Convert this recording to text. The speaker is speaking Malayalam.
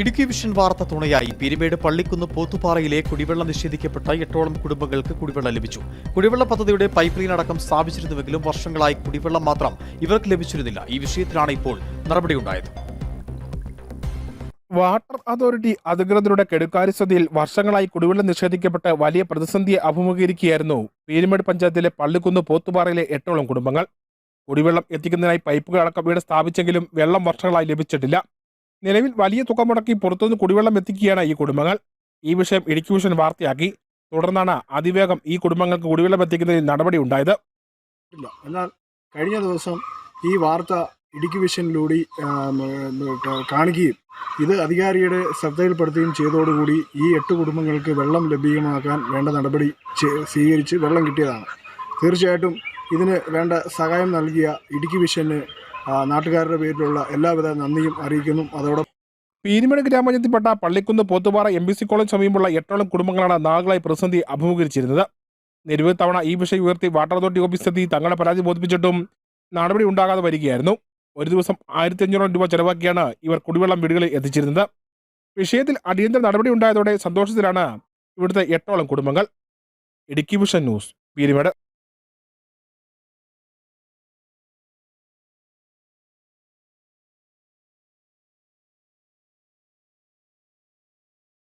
ഇടുക്കി വിഷൻ വാർത്ത തുണയായി പിരിമേട് പള്ളിക്കുന്ന് പോത്തുപാറയിലെ കുടിവെള്ളം നിഷേധിക്കപ്പെട്ട എട്ടോളം കുടുംബങ്ങൾക്ക് കുടിവെള്ളം ലഭിച്ചു. കുടിവെള്ള പദ്ധതിയുടെ പൈപ്പ് ലൈൻ അടക്കം സ്ഥാപിച്ചിരുന്നുവെങ്കിലും വർഷങ്ങളായി കുടിവെള്ളം മാത്രം ഇവർക്ക് ലഭിച്ചിരുന്നില്ല. ഈ വിഷയത്തിലാണ് ഇപ്പോൾ നടപടിയുണ്ടായത്. വാട്ടർ അതോറിറ്റി അധികൃതരുടെ കെടുകാര്യസ്ഥതയിൽ വർഷങ്ങളായി കുടിവെള്ളം നിഷേധിക്കപ്പെട്ട് വലിയ പ്രതിസന്ധിയെ അഭിമുഖീകരിക്കുകയായിരുന്നു പീരുമേട് പഞ്ചായത്തിലെ പള്ളിക്കുന്ന് പോത്തുപാറയിലെ എട്ടോളം കുടുംബങ്ങൾ. കുടിവെള്ളം എത്തിക്കുന്നതിനായി പൈപ്പുകൾ അടക്കം ഇവിടെ സ്ഥാപിച്ചെങ്കിലും വെള്ളം വർഷങ്ങളായി ലഭിച്ചിട്ടില്ല. നിലവിൽ വലിയ തുക മുടക്കി പുറത്തുനിന്ന് കുടിവെള്ളം എത്തിക്കുകയാണ് ഈ കുടുംബങ്ങൾ. ഈ വിഷയം ഇടുക്കി വാർത്തയാക്കി. തുടർന്നാണ് അതിവേഗം ഈ കുടുംബങ്ങൾക്ക് കുടിവെള്ളം എത്തിക്കുന്നതിൽ നടപടി ഉണ്ടായത്. എന്നാൽ കഴിഞ്ഞ ദിവസം ഈ വാർത്ത ഇടുക്കി വിഷനിലൂടെ കാണുകയും ഇത് അധികാരിയുടെ ശ്രദ്ധയിൽപ്പെടുത്തുകയും ചെയ്തതോടുകൂടി ഈ എട്ട് കുടുംബങ്ങൾക്ക് വെള്ളം ലഭ്യമാക്കാൻ വേണ്ട നടപടി സ്വീകരിച്ച് വെള്ളം കിട്ടിയതാണ്. തീർച്ചയായിട്ടും ഇതിന് വേണ്ട സഹായം നൽകിയ ഇടുക്കി വിഷന് നാട്ടുകാരുടെ പേരിലുള്ള എല്ലാവിധ നന്ദിയും അറിയിക്കുന്നു. അതോടൊപ്പം Peermade ഗ്രാമപഞ്ചായത്തിൽപ്പെട്ട Pallikkunnu Pothupara M B C college സമീപമുള്ള എട്ടോളം കുടുംബങ്ങളാണ് നാളുകളായി പ്രതിസന്ധി അഭിമുഖീകരിച്ചിരുന്നത്. നിരവധി തവണ ഈ വിഷയം ഉയർത്തി വാട്ടർ അതോറിറ്റി ഓഫീസിലെത്തി തങ്ങളെ പരാതി ബോധിപ്പിച്ചിട്ടും നടപടി ഉണ്ടാകാതെ വരികയായിരുന്നു. ഒരു ദിവസം ആയിരത്തി അഞ്ഞൂറോളം രൂപ ചെലവാക്കിയാണ് ഇവർ കുടിവെള്ളം വീടുകളിൽ എത്തിച്ചിരുന്നത്. വിഷയത്തിൽ അടിയന്തര നടപടി ഉണ്ടായതോടെ സന്തോഷത്തിലാണ് ഇവിടുത്തെ എട്ടോളം കുടുംബങ്ങൾ. Idukki vision news Peermade.